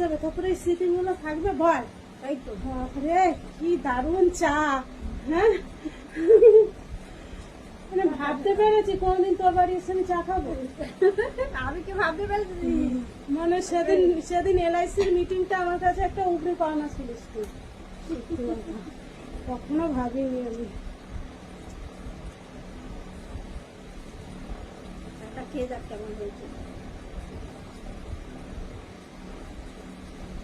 যাবে তারপরে এই স্মৃতিগুলো থাকবে বল। এই তো বাপরে কি দারুণ চা হ্যাঁ? মানে ভাবতে পেরেছি কোনদিন তোর বাড়ি এসে আমি চা খাব। আমি কি ভাবতে পেরেছি? মানে সেদিন সেদিন এলআইসির মিটিংটা আমার কাছে একটা উপরে পাওনা ছিল। কখনো ভাবিনি আমি। খেয়ে যাক কেমন হয়েছে।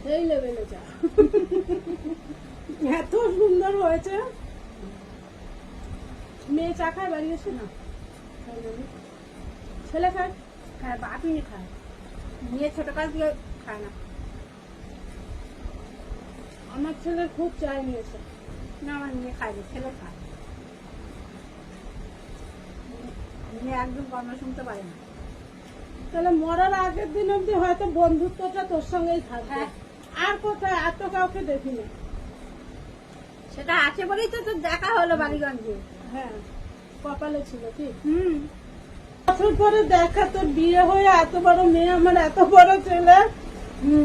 এই লেভেলে চা এত সুন্দর হয়েছে। মেয়ে চা খায় বাড়ি এসে? না। খায়। ছেলে খায়? হ্যাঁ বাপি খায়। নিয়ে ছোট কাজ দিয়ে খায় না। আমার ছেলের খুব চাই নিয়েছে। না আমার মেয়ে খায় না ছেলে খায়। মেয়ে একদম গন্ধ শুনতে পারে না। তাহলে মরার আগের দিন অব্দি হয়তো বন্ধুত্বটা তোর সঙ্গেই থাকবে। হ্যাঁ। আর কোথায়? আর তো কাউকে দেখি না সেটা আছে বলেই তো তোর দেখা হলো বালিগঞ্জে। হ্যাঁ কপালে ছিল কি? হুম। বছর পরে দেখা তোর বিয়ে হয়ে এত বড় মেয়ে আমার এত বড় ছেলে।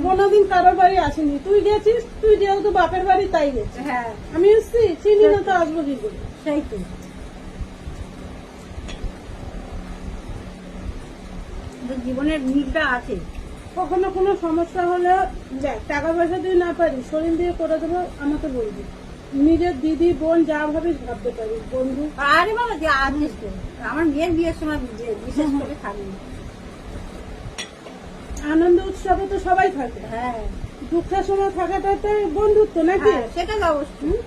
কোনোদিন কারোর বাড়ি আসেনি। তুই গেছিস? তুই যেহেতু বাপের বাড়ি তাই গেছিস। হ্যাঁ। আমি এসছি চিনি না তো আসব কি করে? সেই তো। জীবনের মিলটা আছে। কখনো কোনো সমস্যা হলে দেখ টাকা পয়সা দিয়ে না পারি শরীর দিয়ে করে দেবো আমাকে বলবি। নিজের দিদি বোন যা ভাবিস ভাবতে পারি বন্ধু। আরে বাবা যে আছিস আমার মেয়ের বিয়ের সময় বিশেষ করে থাকবে আনন্দ উৎসবে তো সবাই থাকে। হ্যাঁ। দুঃখের সময় থাকাটা তো বন্ধুত্ব নাকি? হ্যাঁ, সেটা অবশ্যই।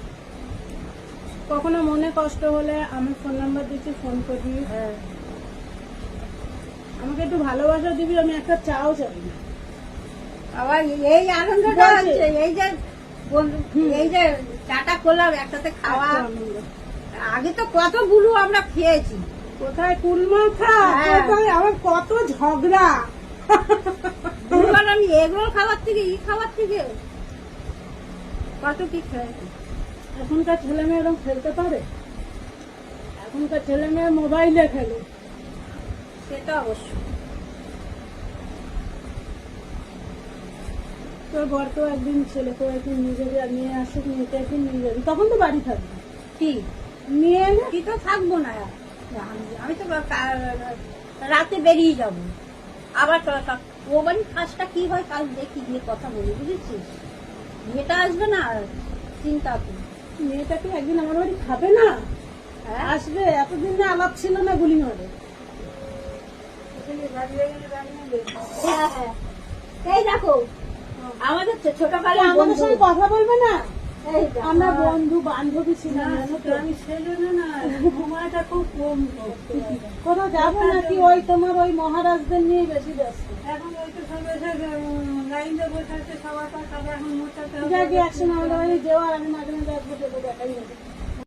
কখনো মনে কষ্ট হলে আমার ফোন নাম্বার দিচ্ছি ফোন করবি। হ্যাঁ। আমাকে একটু ভালোবাসা দিবি আমি একটা চাও চাই। না আবার এই আনন্দটা হচ্ছে এই যে এই যে চাটা করলাম একসাথে খাওয়া। আনন্দ। আগে তো কত বুলু আমরা খেয়েছি। কোথায় কুলমাখা হ্যাঁ। কোথায় আমার কত ঝগড়া। আমি এগরোল খাবার থেকে ই খাবার থেকে কত কি খেয়েছি। এখনকার ছেলে মেয়ে এরকম খেলতে পারে? এখনকার ছেলে মেয়ে মোবাইলে খেলে। সেটা অবশ্যই তোর বর তো একদিন ছেলেকে একদিন নিয়ে যাবি আর নিয়ে আসুক মেয়েকে একদিন নিয়ে যাবি। তখন তো বাড়ি থাকবে। কি? নিয়ে এলে কি তো থাকব না আমি- আমি তো রাতে বেরিয়ে যাব। আবার ও বাড়ির কাজটা কি হয় কাজ দেখি গিয়ে কথা বলি বুঝেছিস? মেয়েটা আসবে না চিন্তা তো মেয়েটাকে একদিন আমার বাড়ি খাবে না? হ্যাঁ। আসবে এতদিন না আলাপ ছিল না গুলি মারে। হ্যাঁ হ্যাঁ এই দেখো আমাদের ছোটকালে আমাদের সঙ্গে কথা বলবে না? আমরা বন্ধু বান্ধবী ছিলাম না, জানো তো? আমি সেই না সময়টা খুব কম কোথাও যাব নাকি? ওই তোমার ওই মহারাজদের নিয়ে বেশি ব্যস্ত। এখন ওই তো সবার সবাই এখন মোটাতে যাকে একসময় আমাদের বাড়ি যাওয়ার আমি মাঝে মাঝে দেখাই